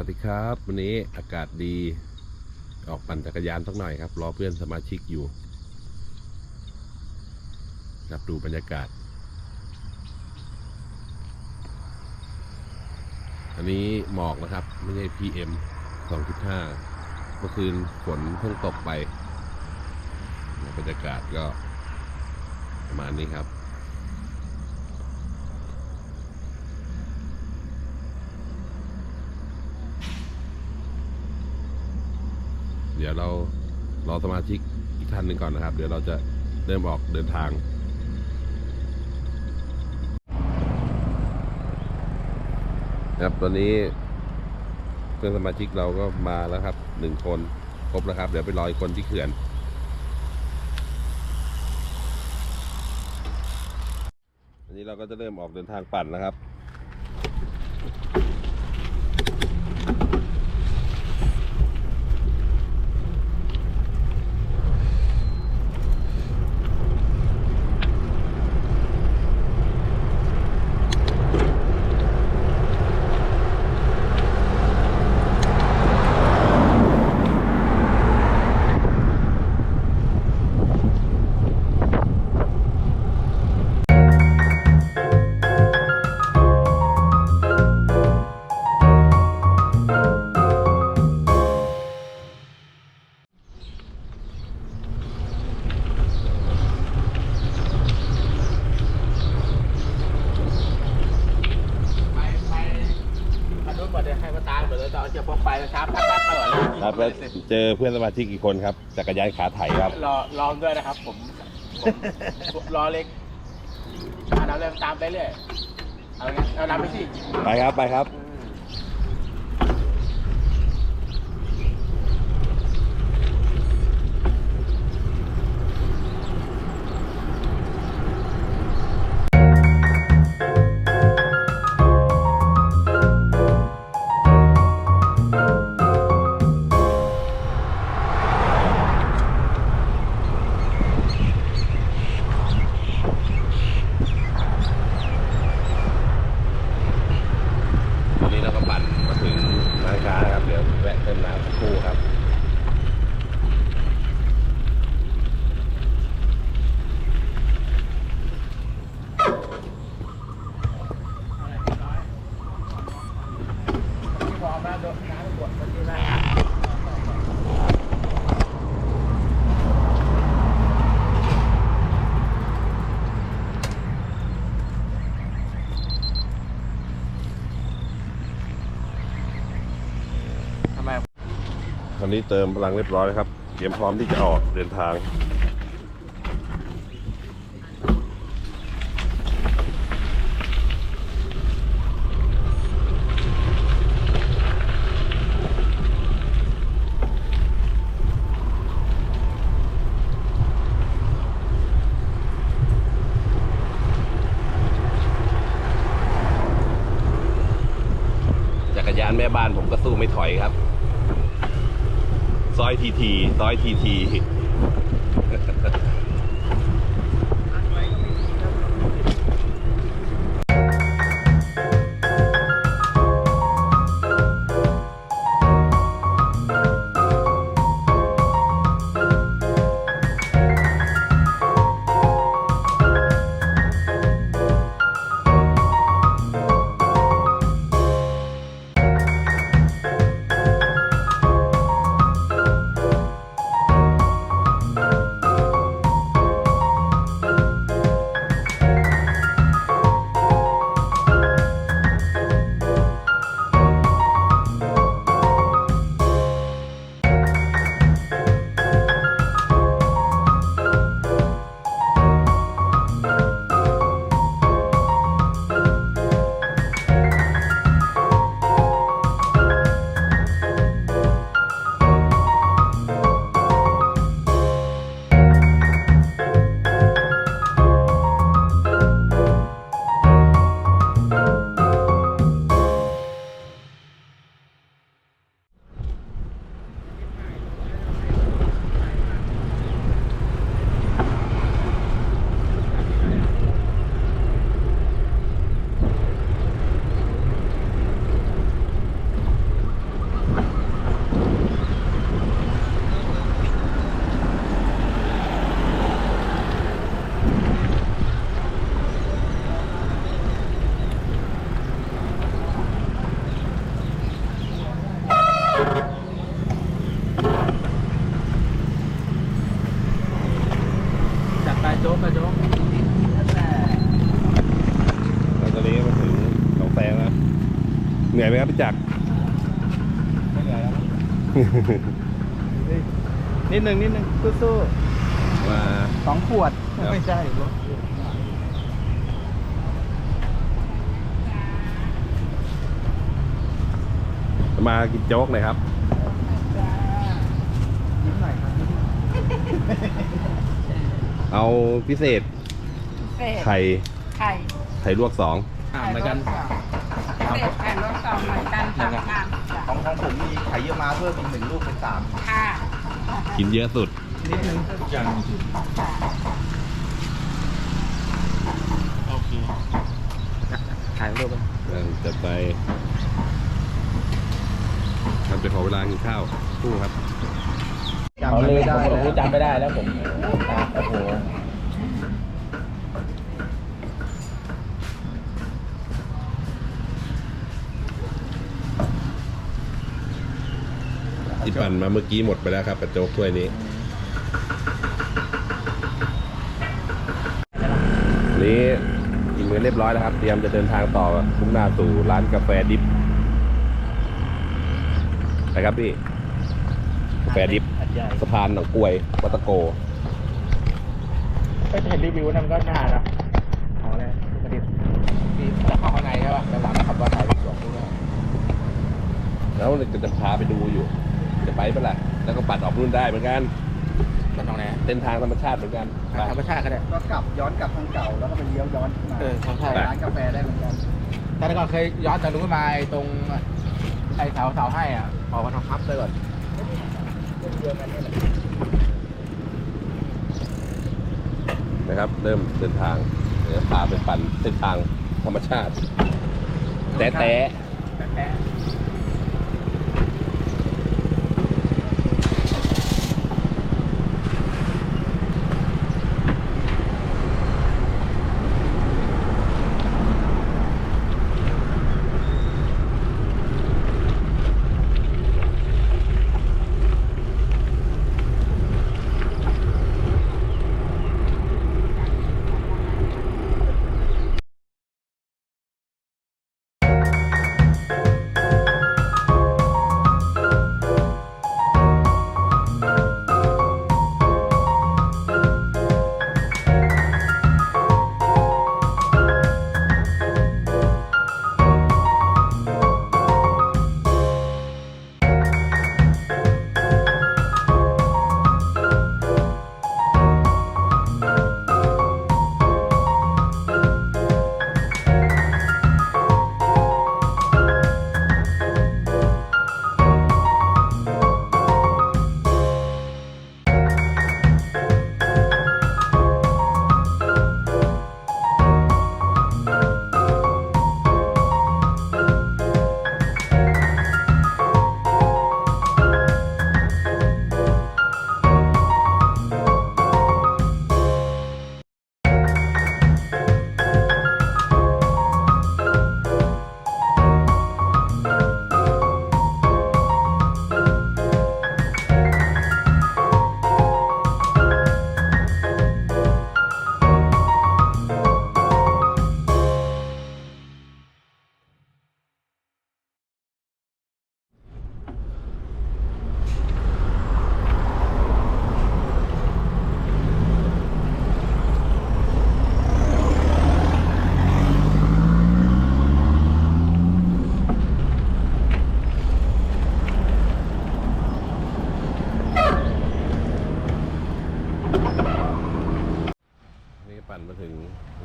วัสดีครับ วันนี้อากาศดี ออกปั่นจักรยานสักหน่อยครับ รอเพื่อนสมาชิกอยู่ ครับดูบรรยากาศ อันนี้หมอกนะครับ ไม่ใช่ PM 2.5 เมื่อคืนฝนเพิ่งตกไป บรรยากาศก็ประมาณนี้ครับ ดี๋ยวเรารอสมาชิกอีกท่านหนึ่งก่อนนะครับ เดี๋ยวเราจะเริ่มออกเดินทางครับตอนนี้เพื่อนสมาชิกเราก็มาแล้วครับหนึ่งคนครบแล้วครับ เดี๋ยวไปรออีกคนที่เขื่อน อันนี้เราก็จะเริ่มออกเดินทางปั่นนะครับ เจอเพื่อนสมาชิกกี่คนครับจักรยานขาไถครับ รอรอด้วยนะครับ ผมผมผมรอเล็กอ่าเราเริ่มตามไปเรื่อยเอาไงเอานำไปสิไปครับไปครับ ตอนนี้เติมพลังเรียบร้อยครับ เตรียมพร้อมที่จะออกเดินทางจักรยานแม่บ้านผมก็สู้ไม่ถอยครับ ซอยทีทีซอยทีที ไหมครับพี่จักรไม่เหนื่อยแล้วนิดนึงนิดนึงสู้มาๆสองขวดครับไม่ใช่รถมากินโจ๊กหน่อยครับนิดหน่อยครับ เอาพิเศษเศษ ไข่ ไข่ ไข่ลวกสองอ่าเหมือนกันเศษไข่รสส องเหมือนกันสามชามจ้ะของของผมมีไข่เยอะมาเพิ่มอีกหนึ่งลูกเป็นสามค่ะกินเยอะสุด นิดนึงอย่างโอเคถ่ายรูปไปนั่นจะไปทำจะขอเวลากินข้าวคู่ครับ จำเอามันเลยไม่ได้ผมแล้ว จำไม่ได้แล้วผมอะโอ้โห ปั่นมาเมื่อกี้หมดไปแล้วครับกระโจ๊กถ้วยนี้ นี้กินมื้อเรียบร้อยแล้วครับ เตรียมจะเดินทางต่อมุ่งหน้าสู่ร้านกาแฟดิฟนะครับพี่กาแฟดิฟอัดใหญ่สะพานหนองกล้วยวัดตะโกไปเห็นรีวิวนั่นมันก็น่านะเอาแล้วประเด็นมีแล้วเข้าข้างในใช่ป่ะแต่หลังขับรถถ่ายรูปสวยด้วยแล้วจะจะพาไปดูอยู่จะ ไปเปะล่าแล้วก็ปัดออกนู่นได้เหมือนกันมันตรงไหนเส้นทางธรรมชาติเหมือนกันไป ธรรมชาติก็ได้ ก็กลับย้อนกลับทางเก่าแล้วก็ไปเลี้ยวย้อนขึ้นมาเออใช่ร้านกาแฟได้เหมือนกันแต่ก่อนเคยย้อนจากนู้นมาไอ้ตรงไอ้เสาเสาให้อะออกมาทางพับเลยก่อนนะครับเริ่มเดินทางเดี๋ยวพาไปปั่นเส้นทางธรรมชาติ แต่แต่แปะ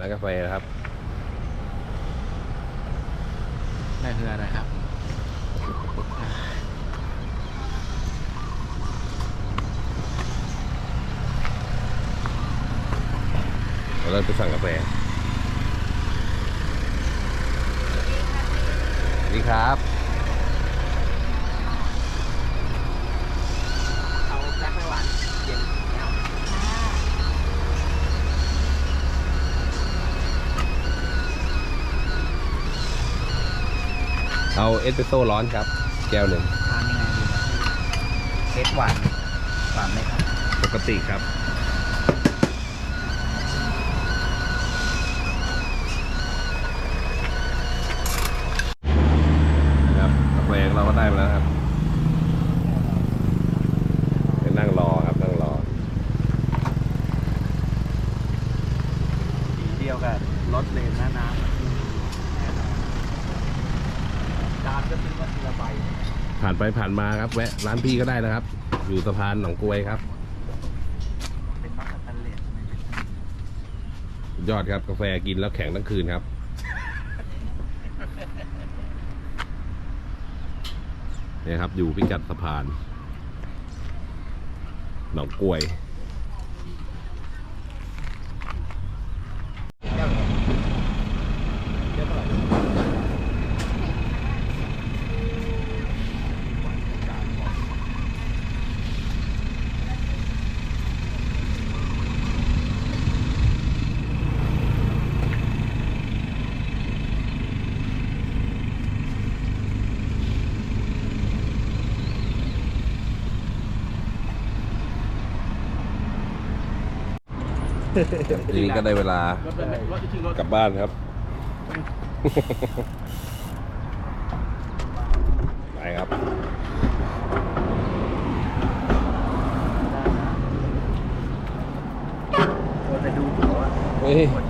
ร้านกาแฟนะครับได้คืออะไรครับเราไปสั่งกาแฟนี่ครับ เอาแบล็คไม่หวานเย็นแล้ว เอาเอสเปรสโซ่ร้อนครับ แก้วหนึ่งทานยังไงดีเซ็ตหวานหวานไหมครับ ปกติครับนได้มาแล้วครับไปนั่งรอครับนั่งรอ สีเดียวกับรถเลนหน้าน้ำแน่นอน จานก็ซื้อมาทีละใบผ่านไปผ่านมาครับ แวะร้านพี่ก็ได้นะครับ อยู่สะพานหนองกรวยครับ เป็นมัสตันเลสสุดยอดครับกาแฟกินแล้วแข็งทั้งคืนครับ เนี่ยครับ อยู่พิกัดสะพาน หนองกรวย ทีนี้ก็ได้เวลารถเป็นรถจริงๆรถกลับบ้านครับ ไปครับเราจะดูหัวว่าเฮ้ยหัวเข้มเองครั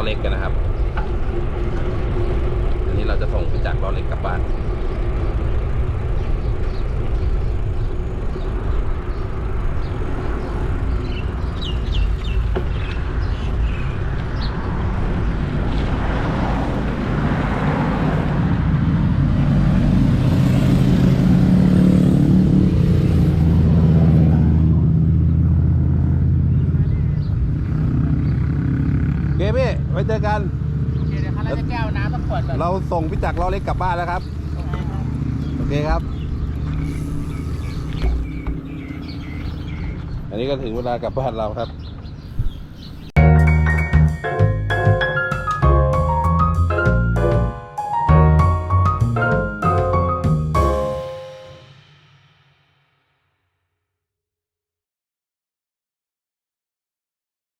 อเล็กกันนะครับ อันนี้เราจะส่งไปจากรล้อเล็กกลับบ้าน เคพี่ไว้เจอกันเดี๋ยวนะครับเราจะแก้วน้ำสักขวดก่อนเราส่งพี่จักรล้อเล็กกลับบ้านแล้วครับ โอเคครับ อันนี้ก็ถึงเวลากลับบ้านเราครับ